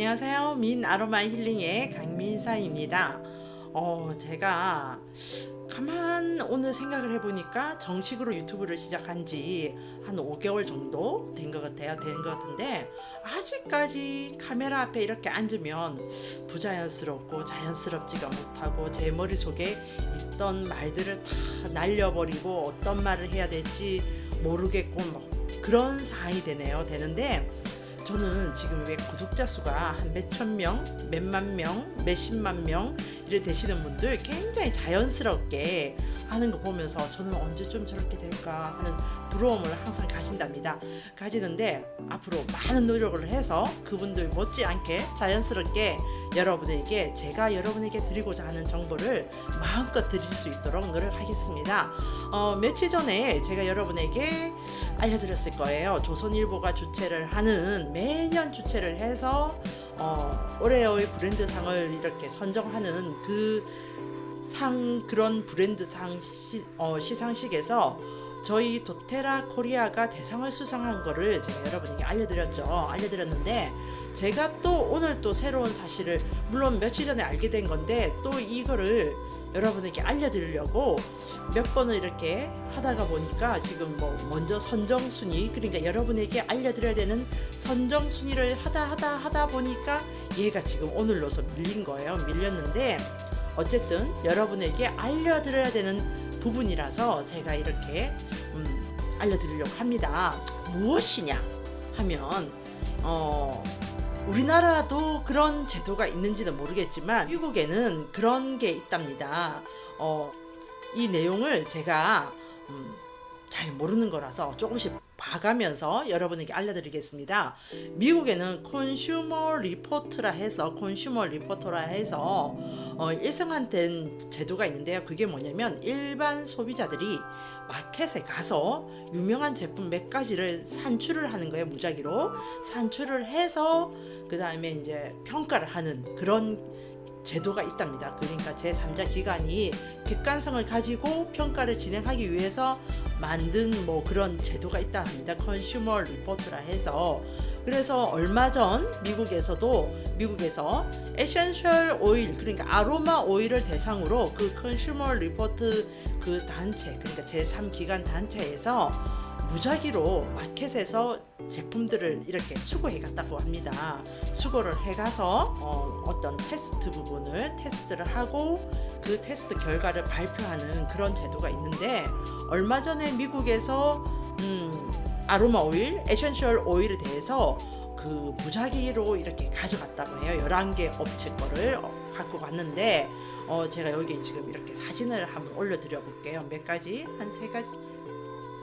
안녕하세요. 민 아로마 힐링의 강민사입니다. 어, 제가 가만 오늘 생각을 해보니까 정식으로 유튜브를 시작한 지 한 5개월 정도 된 것 같아요. 된 것 같은데 아직까지 카메라 앞에 이렇게 앉으면 부자연스럽고 자연스럽지가 못하고 제 머릿속에 있던 말들을 다 날려버리고 어떤 말을 해야 될지 모르겠고 뭐 그런 상황이 되네요. 되는데 저는 지금 왜 구독자 수가 한 몇천 명, 몇만 명, 몇십만 명 이래 되시는 분들 굉장히 자연스럽게 하는 거 보면서 저는 언제쯤 저렇게 될까 하는 부러움을 항상 가진답니다. 가지는데 앞으로 많은 노력을 해서 그분들 못지않게 자연스럽게 여러분에게 제가 여러분에게 드리고자 하는 정보를 마음껏 드릴 수 있도록 노력하겠습니다. 어, 며칠 전에 제가 여러분에게 알려드렸을 거예요. 조선일보가 주최를 하는 매년 주최를 해서 어, 올해의 브랜드상을 이렇게 선정하는 그 상 그런 브랜드 상 시, 어, 시상식에서 저희 도테라 코리아가 대상을 수상한 거를 제가 여러분에게 알려드렸죠. 알려드렸는데 제가 또 오늘 또 새로운 사실을 물론 며칠 전에 알게 된 건데 또 이거를 여러분에게 알려드리려고 몇 번을 이렇게 하다가 보니까 지금 뭐 먼저 선정 순위 그러니까 여러분에게 알려드려야 되는 선정 순위를 하다 하다 하다 보니까 얘가 지금 오늘로서 밀린 거예요. 밀렸는데 어쨌든 여러분에게 알려드려야 되는 부분이라서 제가 이렇게 음, 알려드리려고 합니다. 무엇이냐 하면 어. 우리나라도 그런 제도가 있는지는 모르겠지만 미국에는 그런 게 있답니다. 어, 이 내용을 제가 음, 잘 모르는 거라서 조금씩 봐가면서 여러분에게 알려드리겠습니다. 미국에는 컨슈머 리포트라 해서 컨슈머 리포터라 해서 어, 일성화된 제도가 있는데요. 그게 뭐냐면 일반 소비자들이 마켓에 가서 유명한 제품 몇 가지를 산출을 하는 거예요. 무작위로 산출을 해서 그 다음에 이제 평가를 하는 그런 제도가 있답니다. 그러니까 제3자 기관이 객관성을 가지고 평가를 진행하기 위해서 만든 뭐 그런 제도가 있다 합니다. 컨슈머 리포트라 해서 그래서 얼마 전 미국에서도 미국에서 에센셜 오일 그러니까 아로마 오일을 대상으로 그 컨슈머 리포트 그 단체 그러니까 제3 기관 단체에서 무작위로 마켓에서 제품들을 이렇게 수거해 갔다고 합니다. 수거를 해 가서 어, 어떤 테스트 부분을 테스트를 하고 그 테스트 결과를 발표하는 그런 제도가 있는데 얼마 전에 미국에서 음, 아로마 오일, 에센셜 오일에 대해서 그 무작위로 이렇게 가져갔다고 해요. 11개 업체 거를 어, 갖고 갔는데 어, 제가 여기 지금 이렇게 사진을 한번 올려드려 볼게요. 몇 가지? 한 세 가지?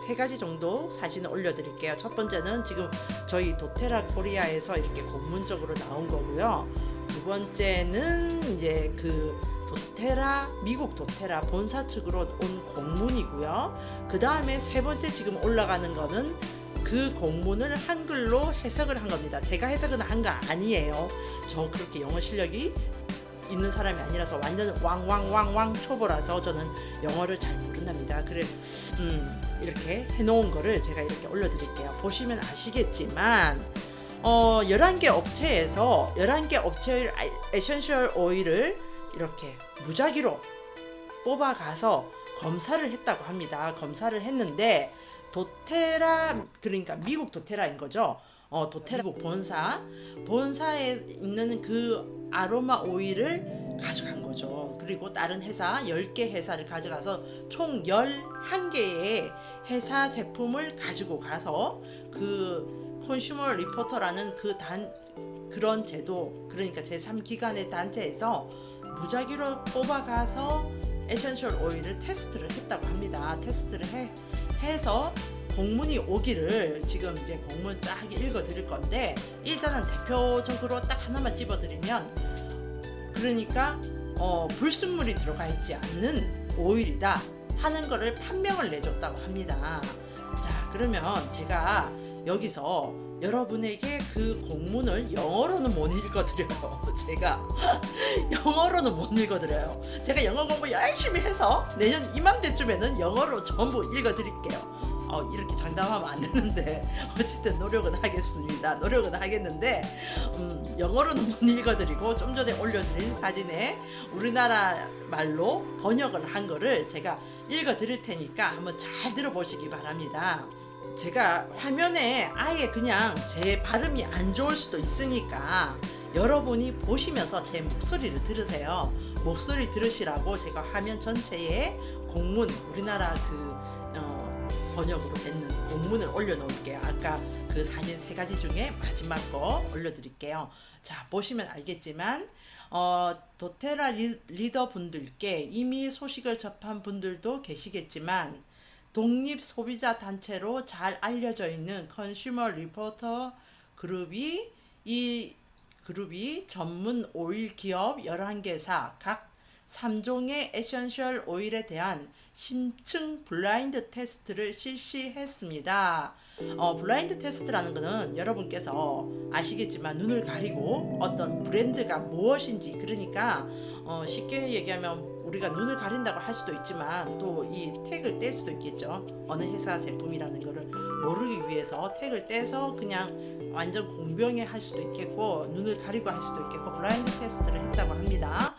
세 가지 정도 사진을 올려드릴게요. 첫 번째는 지금 저희 도테라 코리아에서 이렇게 공문적으로 나온 거고요. 두 번째는 이제 그 도테라 미국 도테라 본사 측으로 온 공문이고요. 그 다음에 세 번째 지금 올라가는 거는 그 공문을 한글로 해석을 한 겁니다. 제가 해석은 한 거 아니에요. 저 그렇게 영어 실력이 있는 사람이 아니라서 완전 왕왕왕왕 초보라서 저는 영어를 잘 모른답니다. 그래 음, 이렇게 해놓은 거를 제가 이렇게 올려드릴게요. 보시면 아시겠지만 어, 11개 업체에서 11개 업체의 에센셜 오일을 이렇게 무작위로 뽑아가서 검사를 했다고 합니다. 검사를 했는데 도테라 그러니까 미국 도테라인 거죠. 어, 도테라 미국 본사 본사에 있는 그 아로마 오일을 가져간 거죠. 그리고 다른 회사 10개 회사를 가져가서 총 11개의 회사 제품을 가지고 가서 그 컨슈머 리포터라는 그 단 그런 제도 그러니까 제3기관의 단체에서 무작위로 뽑아가서 에센셜 오일을 테스트를 했다고 합니다. 테스트를 해 해서 공문이 오기를 지금 이제 공문 쫙 읽어 드릴 건데 일단은 대표적으로 딱 하나만 집어 드리면 그러니까 어, 불순물이 들어가 있지 않는 오일이다 하는 거를 판명을 내줬다고 합니다. 자, 그러면 제가 여기서 여러분에게 그 공문을 영어로는 못 읽어드려요. 제가 영어로는 못 읽어드려요. 제가 영어 공부 열심히 해서 내년 이맘때쯤에는 영어로 전부 읽어드릴게요. 어, 이렇게 장담하면 안 되는데 어쨌든 노력은 하겠습니다. 노력은 하겠는데 음, 영어로는 못 읽어드리고 좀 전에 올려드린 사진에 우리나라 말로 번역을 한 거를 제가 읽어드릴 테니까 한번 잘 들어보시기 바랍니다. 제가 화면에 아예 그냥 제 발음이 안 좋을 수도 있으니까 여러분이 보시면서 제 목소리를 들으세요. 목소리 들으시라고 제가 화면 전체에 공문 우리나라 그 어, 번역으로 된 공문을 올려놓을게요. 아까 그 사진 세 가지 중에 마지막 거 올려드릴게요. 자 보시면 알겠지만 어, 도테라 리, 리더 분들께 이미 소식을 접한 분들도 계시겠지만 독립 소비자 단체로 잘 알려져 있는 컨슈머 리포터 그룹이 이 그룹이 전문 오일 기업 11개사 각 3종의 에센셜 오일에 대한 심층 블라인드 테스트를 실시했습니다. 어, 블라인드 테스트라는 것은 여러분께서 아시겠지만 눈을 가리고 어떤 브랜드가 무엇인지 그러니까 어, 쉽게 얘기하면 우리가 눈을 가린다고 할 수도 있지만 또 이 택을 뗄 수도 있겠죠. 어느 회사 제품이라는 것을 모르기 위해서 택을 떼서 그냥 완전 공병에 할 수도 있겠고 눈을 가리고 할 수도 있겠고 블라인드 테스트를 했다고 합니다.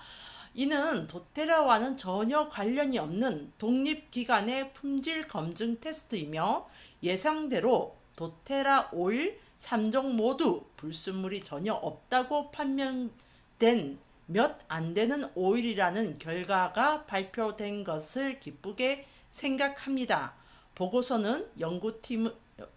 이는 도테라와는 전혀 관련이 없는 독립기관의 품질 검증 테스트이며 예상대로 도테라 오일 3종 모두 불순물이 전혀 없다고 판명된 몇 안 되는 오일이라는 결과가 발표된 것을 기쁘게 생각합니다. 보고서는 연구팀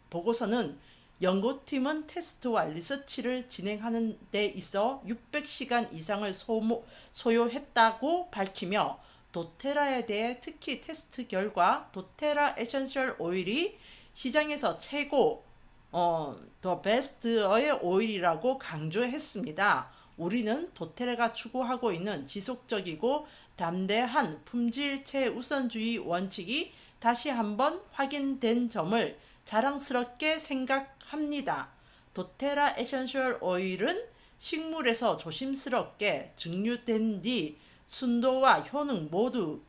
보고서는 연구팀은 테스트와 리서치를 진행하는 데 있어 600시간 이상을 소모, 소요했다고 밝히며 도테라에 대해 특히 테스트 결과 도테라 에센셜 오일이 시장에서 최고 어, 더 베스트의 오일이라고 강조했습니다. 우리는 도테라가 추구하고 있는 지속적이고 담대한 품질 최우선주의 원칙이 다시 한번 확인된 점을 자랑스럽게 생각 합니다. 도테라 에센셜 오일은 식물에서 조심스럽게 증류된 뒤 순도와 효능 모두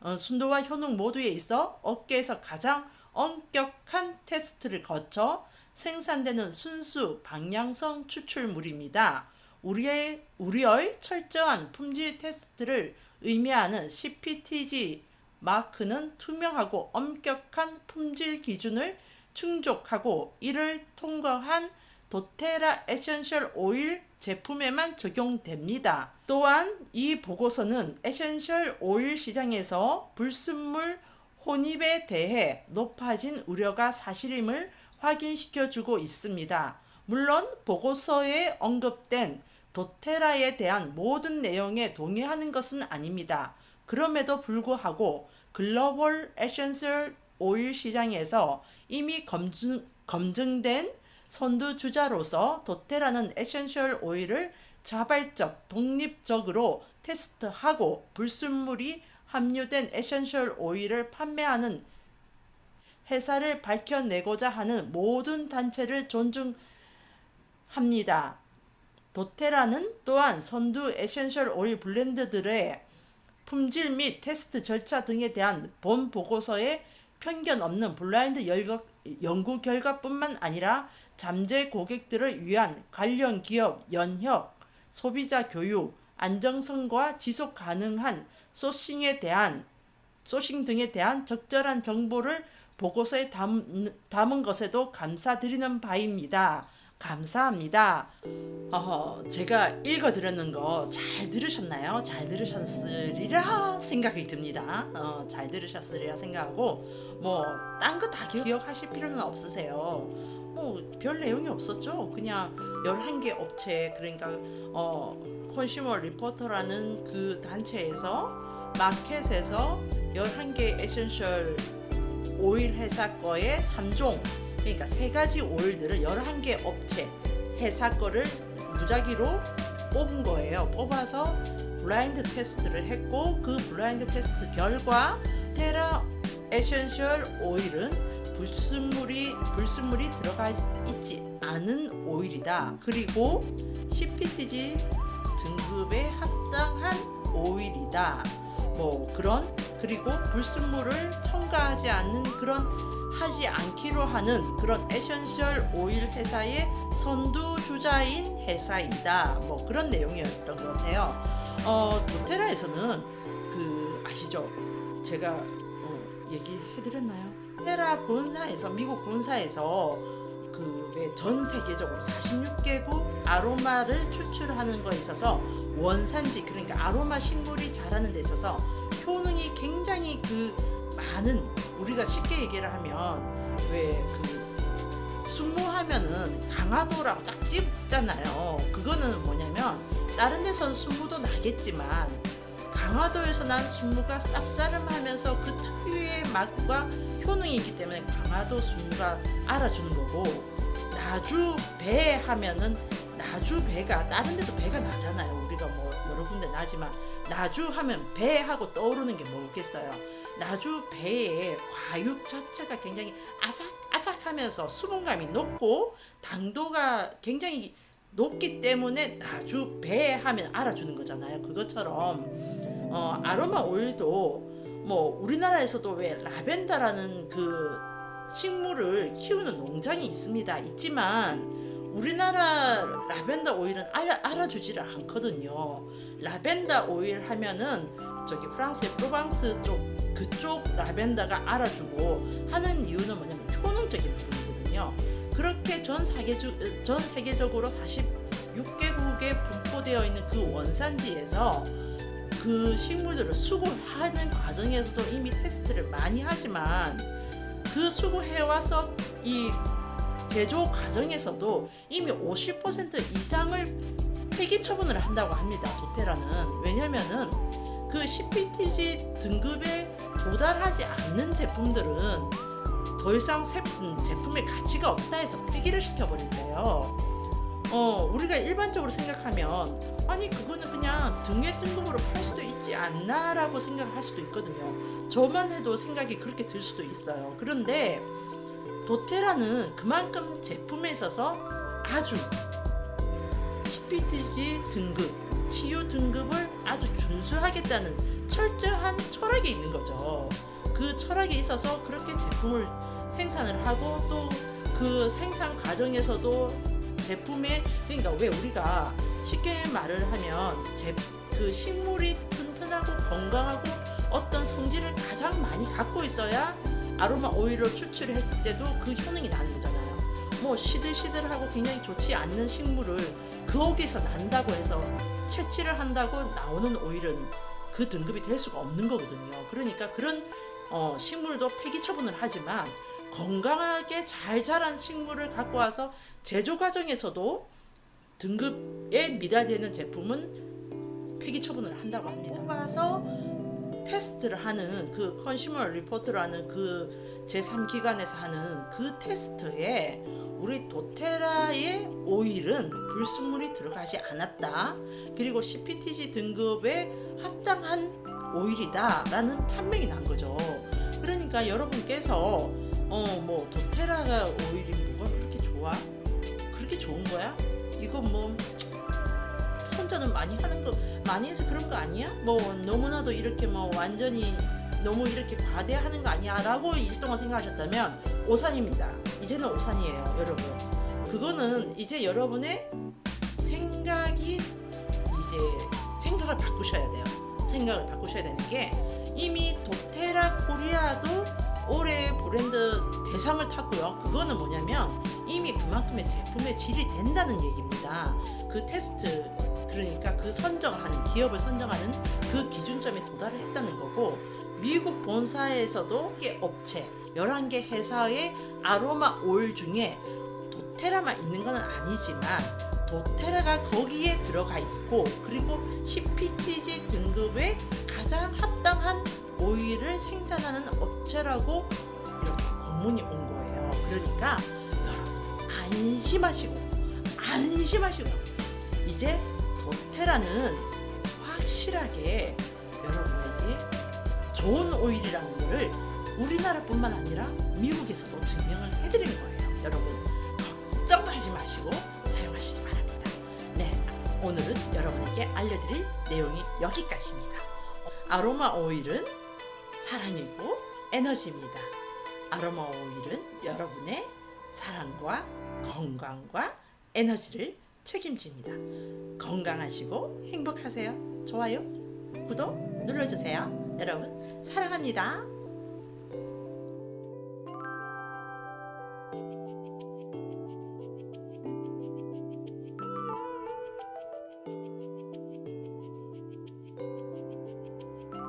어, 순도와 효능 모두에 있어 업계에서 가장 엄격한 테스트를 거쳐 생산되는 순수 방향성 추출물입니다. 우리의 우리의 철저한 품질 테스트를 의미하는 CPTG 마크는 투명하고 엄격한 품질 기준을 충족하고 이를 통과한 도테라 에센셜 오일 제품에만 적용됩니다. 또한 이 보고서는 에센셜 오일 시장에서 불순물 혼입에 대해 높아진 우려가 사실임을 확인시켜 주고 있습니다. 물론 보고서에 언급된 도테라에 대한 모든 내용에 동의하는 것은 아닙니다. 그럼에도 불구하고 글로벌 에센셜 오일 시장에서 이미 검증, 검증된 선두주자로서 도테라는 에센셜 오일을 자발적, 독립적으로 테스트하고 불순물이 함유된 에센셜 오일을 판매하는 회사를 밝혀내고자 하는 모든 단체를 존중합니다. 도테라는 또한 선두 에센셜 오일 블렌드들의 품질 및 테스트 절차 등에 대한 본 보고서에 편견 없는 블라인드 연구 결과뿐만 아니라 잠재 고객들을 위한 관련 기업 연협, 소비자 교육, 안정성과 지속 가능한 소싱에 대한 소싱 등에 대한 적절한 정보를 보고서에 담, 담은 것에도 감사드리는 바입니다. 감사합니다. 어, 제가 읽어드렸는 거 잘 들으셨나요? 잘 들으셨으리라 생각이 듭니다. 어, 잘 들으셨으리라 생각하고 뭐 딴 거 다 기억하실 필요는 없으세요. 뭐 별 내용이 없었죠. 그냥 11개 업체 그러니까 어 컨슈머 리포터라는 그 단체에서 마켓에서 11개 에센셜 오일 회사 거에 3종 그러니까 세 가지 오일들을 11개 업체 회사 거를 무작위로 뽑은 거예요. 뽑아서 블라인드 테스트를 했고 그 블라인드 테스트 결과 테라 에센셜 오일은 불순물이 불순물이 들어가 있지 않은 오일이다. 그리고 CPTG 등급에 합당한 오일이다. 뭐 그런 그리고 불순물을 첨가하지 않는 그런 하지 않기로 하는 그런 에센셜 오일 회사의 선두 주자인 회사이다. 뭐 그런 내용이었던 것 같아요. 어, 도테라에서는 그 아시죠? 제가 어, 얘기해드렸나요? 테라 본사에서 미국 본사에서 그왜전 세계적으로 46개국 아로마를 추출하는 거에 있어서 원산지 그러니까 아로마 식물이 자라는 데 있어서 효능이 굉장히 그 많은 우리가 쉽게 얘기를 하면 왜그 순무하면은 강화도라고 딱 찍잖아요. 그거는 뭐냐면 다른 데서는 순무도 나겠지만 강화도에서 난 순무가 쌉싸름하면서 그 특유의 맛과 효능이 있기 때문에 강화도 순무가 알아주는 거고 나주 배 하면은 나주 배가 다른 데도 배가 나잖아요. 우리가 뭐 여러 군데 나지만 나주 하면 배 하고 떠오르는 게 뭐겠어요. 나주 배의 과육 자체가 굉장히 아삭아삭하면서 수분감이 높고 당도가 굉장히 높기 때문에 나주 배 하면 알아주는 거잖아요. 그것처럼 어, 아로마 오일도 뭐 우리나라에서도 왜 라벤더라는 그 식물을 키우는 농장이 있습니다. 있지만 우리나라 라벤더 오일은 알아, 알아주지를 않거든요. 라벤더 오일 하면은 저기 프랑스의 프로방스 쪽 그쪽 라벤더가 알아주고 하는 이유는 뭐냐면 효능적인 부분이거든요. 그렇게 전 세계적 전 세계적으로 46개국에 분포되어 있는 그 원산지에서 그 식물들을 수거하는 과정에서도 이미 테스트를 많이 하지만 그 수거해 와서 이 제조 과정에서도 이미 50% 이상을 폐기 처분을 한다고 합니다. 도테라는 왜냐면은 그 CPTG 등급에 도달하지 않는 제품들은 더 이상 제품, 제품의 가치가 없다 해서 폐기를 시켜버린대요. 어, 우리가 일반적으로 생각하면 아니 그거는 그냥 등회 등급으로 팔 수도 있지 않나라고 생각할 수도 있거든요. 저만 해도 생각이 그렇게 들 수도 있어요. 그런데 도테라는 그만큼 제품에 있어서 아주 CPTG 등급, 치유 등급을 아주 준수하겠다는 철저한 철학이 있는 거죠. 그 철학에 있어서 그렇게 제품을 생산을 하고 또 그 생산 과정에서도 제품에 그러니까 왜 우리가 쉽게 말을 하면 제, 그 식물이 튼튼하고 건강하고 어떤 성질을 가장 많이 갖고 있어야 아로마 오일을 추출했을 때도 그 효능이 나는 거잖아요. 뭐 시들시들하고 굉장히 좋지 않는 식물을 거기서 난다고 해서 채취를 한다고 나오는 오일은 그 등급이 될 수가 없는 거거든요. 그러니까 그런 어, 식물도 폐기 처분을 하지만 건강하게 잘 자란 식물을 갖고 와서 제조 과정에서도 등급에 미달되는 제품은 폐기 처분을 한다고 합니다. 뽑아서 테스트를 하는 그 컨슈머 리포트라는 그 제3기관에서 하는 그 테스트에 우리 도테라의 오일은 불순물이 들어가지 않았다. 그리고 CPTG 등급에 합당한 오일이다 라는 판명이 난 거죠. 그러니까 여러분께서 어 뭐 도테라가 오일이 뭐가 그렇게 좋아? 그렇게 좋은 거야? 이거 뭐 선전은 많이 하는 거 많이 해서 그런 거 아니야? 뭐 너무나도 이렇게 뭐 완전히 너무 이렇게 과대하는 거 아니야라고 20 동안 생각하셨다면 오산입니다. 이제는 오산이에요, 여러분. 그거는 이제 여러분의 생각이 이제 생각을 바꾸셔야 돼요. 생각을 바꾸셔야 되는 게 이미 도테라 코리아도 올해 브랜드 대상을 탔고요. 그거는 뭐냐면 이미 그만큼의 제품의 질이 된다는 얘기입니다. 그 테스트 그러니까 그 선정하는 기업을 선정하는 그 기준점에 도달을 했다는 거고 미국 본사에서도 개 업체 11개 회사의 아로마 오일 중에 도테라만 있는 건 아니지만 도테라가 거기에 들어가 있고 그리고 CPTG 등급에 가장 합당한 오일을 생산하는 업체라고 이렇게 공문이 온 거예요. 그러니까 여러분 안심하시고 안심하시고 이제 도테라는 확실하게 여러분에게 좋은 오일이라는 거를 우리나라뿐만 아니라 미국에서도 증명을 해드리는 거예요. 여러분 걱정하지 마시고 사용하시기 바랍니다. 네, 오늘은 여러분에게 알려드릴 내용이 여기까지입니다. 아로마 오일은 사랑이고 에너지입니다. 아로마 오일은 여러분의 사랑과 건강과 에너지를 책임집니다. 건강하시고 행복하세요. 좋아요, 구독 눌러주세요. 여러분 사랑합니다.